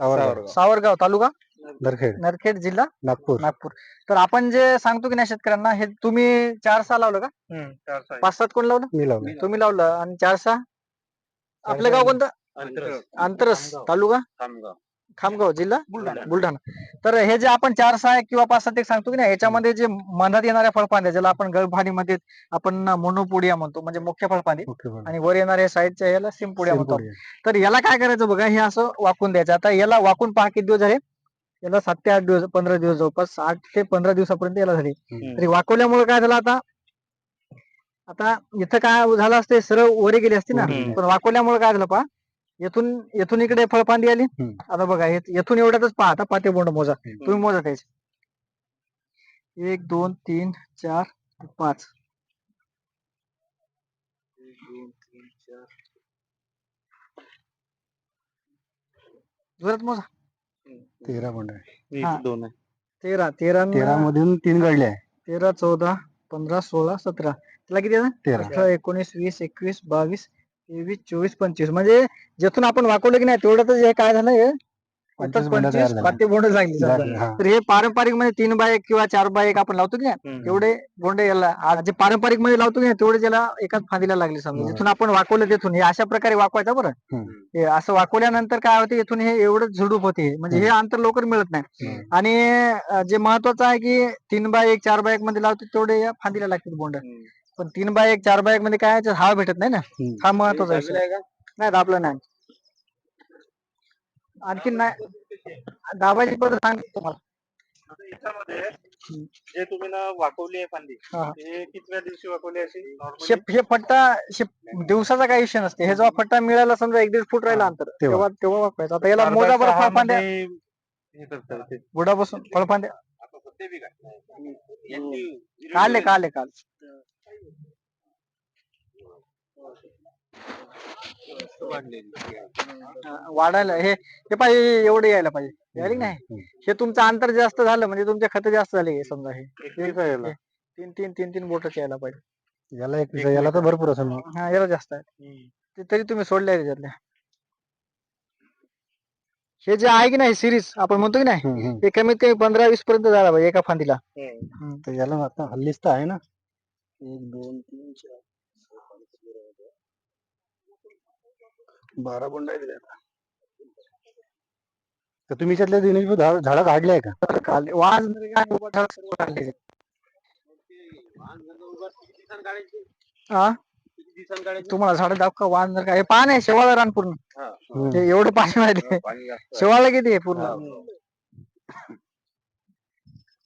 सावरगाव. सावरगाव. तालुका? नरखेड. नरखेड. जिल्हा? नागपूर. नागपूर. तर आपण जे सांगतो की नाही शेतकऱ्यांना हे तुम्ही चार सहा लावलं का? पाच सात कोण लावलं? मी लावलं. तुम्ही लावलं. आणि चार सहा? आपलं गाव कोणतं? अंतरस. तालुका. खामगाव जिल्हा बुलढाणा. तर हे जे आपण चार सहा किंवा पाच सात एक सांगतो की नाही याच्यामध्ये जे मनात येणाऱ्या फळफांद्या ज्याला आपण गळफाणीमध्ये आपण मोनोपोडिया म्हणतो म्हणजे मुख्य बरं. आणि वर येणाऱ्या साईडच्या याला सिमपोडिया म्हणतो. तर याला काय करायचं बघा हे असं वाकून द्यायचं. आता याला वाकून पहा किती दिवस झाले? याला सात ते आठ दिवस पंधरा दिवस जवळपास आठ ते पंधरा दिवसापर्यंत याला झाले. तरी वाकवल्यामुळे काय झालं आता? आता इथं काय झालं असते सरळ वरे गेले असते ना. पण वाकवल्यामुळे काय झालं पहा? येथून येथून इकडे फळफांदी आली. हम्म. आता बघा हे- येथून एवढ्यातच पहा आता पाते बोंड मोजा. हम्म. तुम्ही मोजा त्याचे. एक दोन तीन चार पाच. एक, दोन, तीन, चार. जोरात मोजा. तेरा बंड आहे. हा. दोन आहे. तेरा तेरा न- तेरा मधून तीन गळले आहे. तेरा चौदा पंधरा सोळा सतरा. त्याला किती येतं? तेरा. अठरा एकोणीस वीस एकवीस बावीस तेवीस चोवीस पंचवीस. म्हणजे जिथून आपण वाकवलं की नाही तेवढ्यातच हे काय झालं हे? पंचवीस. पाते बोंड लागली समजा. तर हे पारंपरिकमध्ये तीन बाय एक किंवा चार बाय एक आपण लावतो की नाही तेवढे बोंडे याला आज जे पारंपरिकमध्ये लावतो की नाही तेवढे त्याला एकाच फांदीला लागले समजा. जिथून आपण वाकवलं तिथून हे अशा प्रकारे वाकवायचं बरं. हम्म. हे असं वाकवल्यानंतर काय होते इथून हे एवढं झुडूप होते. म्हणजे हे अंतर लवकर मिळत नाही. हम्म. आणि अं, जे महत्वाचं आहे की तीन बाय एक चार बाय एक मध्ये लावतो तेवढे या फांदीला लागतील बोंड. पण तीन बाय एक चार बाय एक मध्ये काय आहे, हवा भेटत नाही ना. हम्म. हा महत्वाचा विषय. नाही दाबलं नाही. आणखी नाही. दाबायची पद्धत सांग तुम्हाला. याच्यामध्ये जे तुम्ही ना वाकवली आहे फांदी हा, हा. ते कितव्या दिवशी वाकवली अशी? शे हे फट्टा शे दिवसाचा काही विषय नसते. हे जेव्हा फट्टा मिळाला समजा एक दीड फूट राहिला अंतर तेव्हा. तेव्हा तेव्हा वापरायचं आता याला मोजा बरं फळफांद्या. हे करतात ते. बुडापासून फळफांद्या. काढले काढले काल. वाढायला हे हे पाहिजे एवढे यायला पाहिजे. की नाही. हे तुमचं अंतर जास्त झालं म्हणजे तुमचे खत जास्त झाले हे समजा हे. तीन तीन तीन तीन बोटच यायला पाहिजे. याला एक याला तर भरपूर असेल. हा याला जास्त आहे. ते तरी तुम्ही सोडले त्याच्यातल्या हे जे आहे की नाही सिरीज आपण म्हणतो की नाही. ते कमीत कमी पंधरा वीस पर्यंत झाला पाहिजे एका फांदीला. याला आता हल्लीच तर आहे ना. एक दोन तीन चार. बारा बंड आहे त्याला. तर तुम्ही याच्यातल्या तिन्ही झाड झाडं काढले आहे का? काढले. वाज काय? उभा ठळक सर्व काढले हा तुम्हाला झाड दाखव. का वाहन जर का हे पान आहे शेवाळ रान पूर्ण. ते एवढे पाणी माहिती शेवाळा किती आहे पूर्ण?